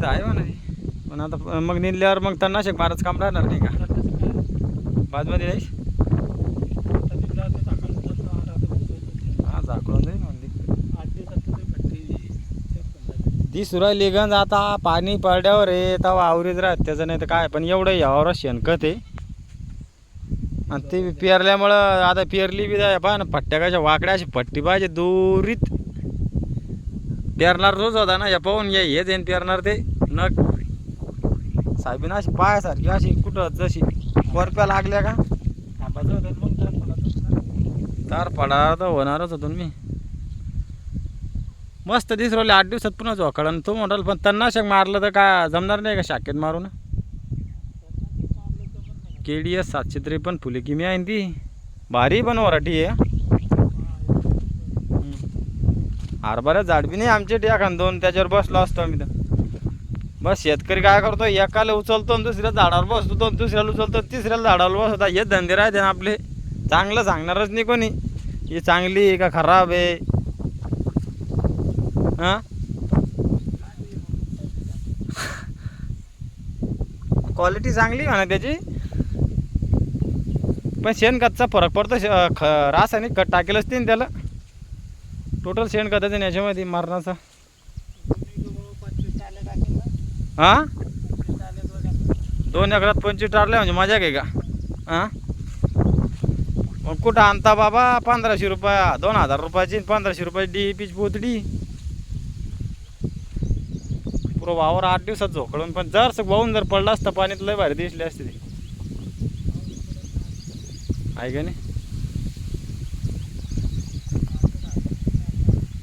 तर आहे म्हणा. ती. पण आता मग निघल्यावर मग तणनाशक मारच काम राहणार नाही का? बाजमध्ये नाही हा झाकळून जाईल ती सुराली गंज आता पाणी पडल्यावर आहे तेव्हा आवरीच राहत त्याचं नाही तर काय? पण एवढं यावर शेणखत आहे. आणि ती पेरल्यामुळं आता पेरली बी जाय पहा ना पट्ट्या कशा वाकड्या अशी पट्टी पाहिजे दुरीत. पेरणार रोज होता ना या पाहून ये हेच येईन पेरणार ते. नग. साहेबीन अशी पायासारखी अशी कुठं जशी कोरप्या लागल्या का? तार पडा तर होणारच होतो मी. मस्त दिसरवले आठ दिवसात पुन्हा झोकाळ आणि तो म्हणाल पण तन्नाशक मारलं तर काय जमणार नाही का शाखेत मारून? के डी एस सातशे त्रेपन्न फुले किमी आहे ती? भारी पण वराठी आहे. हरभरा झाड बी नाही आमच्या एखाद दोन त्याच्यावर बसलो असतो आम्ही तर. बस शेतकरी काय करतो एकाला उचलतो आणि दुसऱ्या झाडावर बसतो दोन दुसऱ्याला उचलतो तिसऱ्याला झाडावर बसतो. हे धंदे राहते ना आपले. चांगलं सांगणारच नाही कोणी. ही चांगली आहे का खराब आहे? हां? क्वालिटी चांगली म्हणा त्याची. पण शेणखतचा फरक पडतो श- ख रासायनिक खत टाकेलच ते त्याला. टोटल शेणखताचं आणि याच्यामध्ये मारणाचा. हां? दोन एकरात पंचवीस टारले म्हणजे मजा आहे का? हां? मग कुठं आणता बाबा? पंधराशे रुपया. दोन हजार रुपयाची पंधराशे रुपयाची डी पीच पोतडी पुरं वावर आठ दिवसात झोकळून पण जर वाहून जर पडला असता पाण्यात लय भारी दिसले असते ते. आहे का नाही?